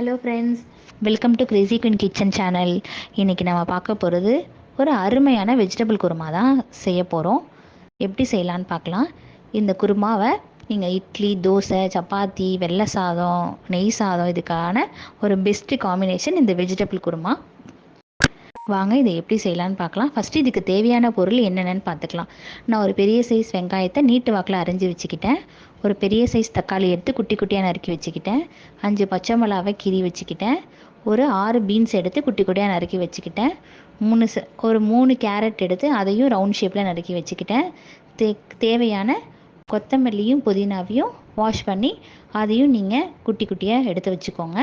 Hello friends welcome to crazy queen kitchen channel இன்றைக்கி நம்ம பார்க்க போகிறது ஒரு அருமையான வெஜிடபிள் குருமா தான் செய்ய போகிறோம் எப்படி செய்யலான்னு பார்க்கலாம். இந்த குருமாவை நீங்கள் இட்லி தோசை சப்பாத்தி வெள்ளை சாதம் நெய் சாதம் இதுக்கான ஒரு பெஸ்ட்டு காம்பினேஷன் இந்த வெஜிடபிள் குருமா வாங்க இதை எப்படி செய்யலான்னு பார்க்கலாம். ஃபஸ்ட்டு இதுக்கு தேவையான பொருள் என்னென்னு பார்த்துக்கலாம். நான் ஒரு பெரிய சைஸ் வெங்காயத்தை நீட்டு வாக்கில் அரைஞ்சி வச்சுக்கிட்டேன். ஒரு பெரிய சைஸ் தக்காளி எடுத்து குட்டி குட்டியாக நறுக்கி வச்சுக்கிட்டேன். அஞ்சு பச்சை மிளகாவை கீறி வச்சுக்கிட்டேன். ஒரு ஆறு பீன்ஸ் எடுத்து குட்டி குட்டியாக நறுக்கி வச்சுக்கிட்டேன். மூணு ச ஒரு மூணு கேரட் எடுத்து அதையும் ரவுண்ட் ஷேப்பில் நறுக்கி வச்சுக்கிட்டேன். தே தேவையான கொத்தமல்லியும் புதினாவையும் வாஷ் பண்ணி அதையும் நீங்கள் குட்டி குட்டியாக எடுத்து வச்சுக்கோங்க.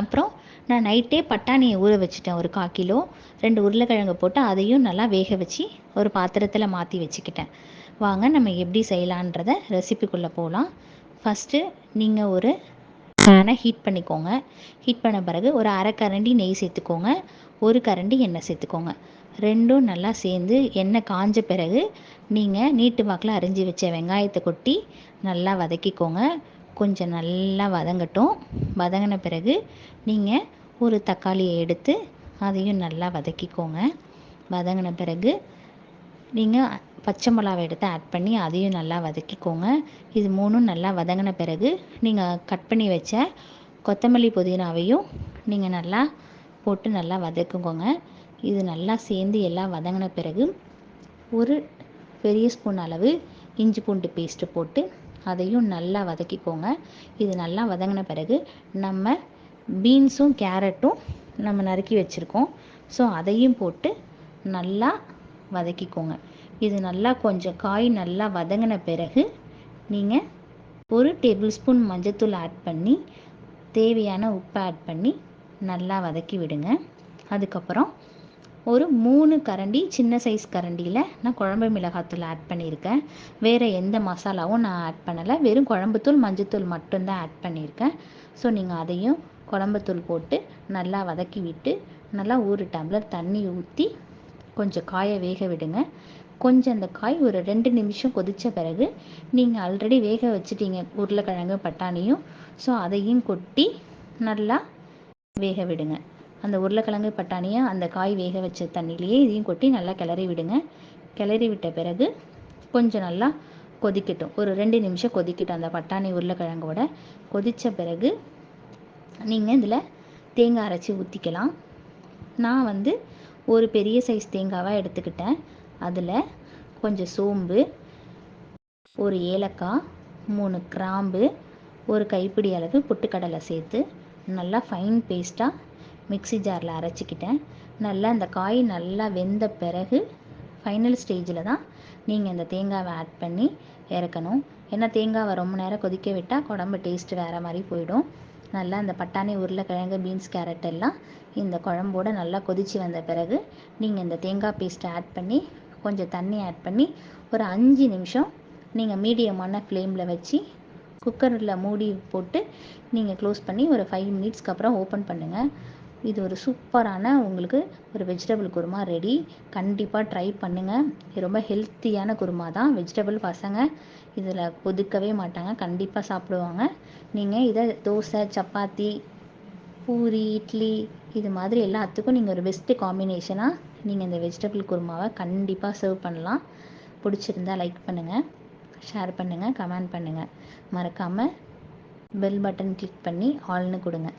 அப்புறம் நான் நைட்டே பட்டாணியை ஊற வச்சுட்டேன் ஒரு கால் கிலோ. ரெண்டு உருளைக்கிழங்கு போட்டு அதையும் நல்லா வேக வச்சு ஒரு பாத்திரத்தில் மாற்றி வச்சுக்கிட்டேன். வாங்க நம்ம எப்படி செய்யலான்றத ரெசிபிக்குள்ளே போகலாம் ஃபஸ்ட்டு நீங்கள் ஒரு பேனை ஹீட் பண்ணிக்கோங்க. ஹீட் பண்ண பிறகு ஒரு அரை கரண்டி நெய் சேர்த்துக்கோங்க. ஒரு கரண்டி எண்ணெய் சேர்த்துக்கோங்க. ரெண்டும் நல்லா சேர்ந்து எண்ணெய் காஞ்ச பிறகு நீங்கள் நீட்டு வாக்கில் அரிஞ்சு வச்ச வெங்காயத்தை கொட்டி நல்லா வதக்கிக்கோங்க. கொஞ்சம் நல்லா வதங்கட்டும். வதங்கின பிறகு நீங்கள் ஒரு தக்காளியை எடுத்து அதையும் நல்லா வதக்கிக்கோங்க. வதங்கின பிறகு நீங்கள் பச்சை மிளகாவை எடுத்து ஆட் பண்ணி அதையும் நல்லா வதக்கிக்கோங்க. இது மூணும் நல்லா வதங்கின பிறகு நீங்கள் கட் பண்ணி வச்ச கொத்தமல்லி புதினாவையும் நீங்கள் நல்லா போட்டு நல்லா வதக்குக்கோங்க இது நல்லா சேர்ந்து எல்லாம் வதங்கின பிறகு ஒரு பெரிய ஸ்பூன் அளவு இஞ்சி பூண்டு பேஸ்ட்டு போட்டு அதையும் நல்லா வதக்கிக்கோங்க. இது நல்லா வதங்கின பிறகு நம்ம பீன்ஸும் கேரட்டும் நம்ம நறுக்கி வச்சுருக்கோம். ஸோ அதையும் போட்டு நல்லா வதக்கிக்கோங்க. இது நல்லா கொஞ்சம் காய் நல்லா வதங்கின பிறகு நீங்கள் ஒரு டேபிள் ஸ்பூன் மஞ்சத்தூள் ஆட் பண்ணி தேவையான உப்பை ஆட் பண்ணி நல்லா வதக்கி விடுங்க. அதுக்கப்புறம் ஒரு மூணு கரண்டி சின்ன சைஸ் கரண்டியில் நான் குழம்பு மிளகாத்தூள் ஆட் பண்ணியிருக்கேன். வேறு எந்த மசாலாவும் நான் ஆட் பண்ணலை. வெறும் குழம்புத்தூள் மஞ்சத்தூள் மட்டும்தான் ஆட் பண்ணியிருக்கேன். ஸோ நீங்கள் அதையும் குழம்புத்தூள் போட்டு நல்லா வதக்கி விட்டு நல்லா ஒரு டம்ளர் தண்ணி ஊற்றி கொஞ்சம் காயை வேக விடுங்க. கொஞ்சம் அந்த காய் ஒரு ரெண்டு நிமிஷம் கொதித்த பிறகு நீங்கள் ஆல்ரெடி வேக வச்சுட்டீங்க உருளைக்கிழங்கு பட்டாணியும். ஸோ அதையும் கொட்டி நல்லா வேக விடுங்க. அந்த உருளைக்கிழங்கு பட்டாணியை அந்த காய் வேக வச்ச தண்ணியிலேயே இதையும் கொட்டி நல்லா கிளறி விடுங்க. கிளறி விட்ட பிறகு கொஞ்சம் நல்லா கொதிக்கட்டும். ஒரு ரெண்டு நிமிஷம் கொதிக்கட்டும் அந்த பட்டாணி உருளைக்கிழங்கோட. கொதித்த பிறகு நீங்கள் இதில் தேங்காய் அரைச்சி ஊற்றிக்கலாம் நான் வந்து ஒரு பெரிய சைஸ் தேங்காவாக எடுத்துக்கிட்டேன். அதில் கொஞ்சம் சோம்பு ஒரு ஏலக்காய் மூணு கிராம்பு ஒரு கைப்பிடி அளவு பொட்டுக்கடலை சேர்த்து நல்லா ஃபைன் பேஸ்ட்டாக மிக்சி ஜாரில் அரைச்சிக்கிட்டேன். நல்லா அந்த காய் நல்லா வெந்த பிறகு ஃபைனல் ஸ்டேஜில் தான் நீங்கள் இந்த தேங்காவை ஆட் பண்ணி இறக்கணும். ஏன்னா தேங்காவை ரொம்ப நேரம் கொதிக்க விட்டால் குழம்பு டேஸ்ட்டு வேறு மாதிரி போயிடும். நல்லா இந்த பட்டாணி உருளைக்கிழங்கு பீன்ஸ் கேரட் எல்லாம் இந்த குழம்போடு நல்லா கொதித்து வந்த பிறகு நீங்கள் இந்த தேங்காய் பேஸ்ட்டை ஆட் பண்ணி கொஞ்சம் தண்ணி ஆட் பண்ணி ஒரு அஞ்சு நிமிஷம் நீங்கள் மீடியமான ஃப்ளேமில் வச்சு குக்கரில் மூடி போட்டு நீங்கள் க்ளோஸ் பண்ணி ஒரு ஃபைவ் மினிட்ஸ்க்கு அப்புறம் ஓப்பன் பண்ணுங்கள் இது ஒரு சூப்பரான உங்களுக்கு ஒரு வெஜிடபிள் குருமா ரெடி கண்டிப்பாக ட்ரை பண்ணுங்கள் இது ரொம்ப ஹெல்த்தியான குருமா தான். வெஜிடபிள் பசங்க இதில் ஒதுக்கவே மாட்டாங்க. கண்டிப்பாக சாப்பிடுவாங்க. நீங்கள் இதை தோசை சப்பாத்தி பூரி இட்லி இது மாதிரி எல்லாத்துக்கும் நீங்கள் ஒரு பெஸ்ட்டு காம்பினேஷனாக நீங்கள் இந்த வெஜிடபிள் குருமாவை கண்டிப்பாக சர்வ் பண்ணலாம். பிடிச்சிருந்தா லைக் பண்ணுங்கள் ஷேர் பண்ணுங்கள் கமெண்ட் பண்ணுங்கள் மறக்காமல் பெல் பட்டன் கிளிக் பண்ணி ஆல்னு கொடுங்க.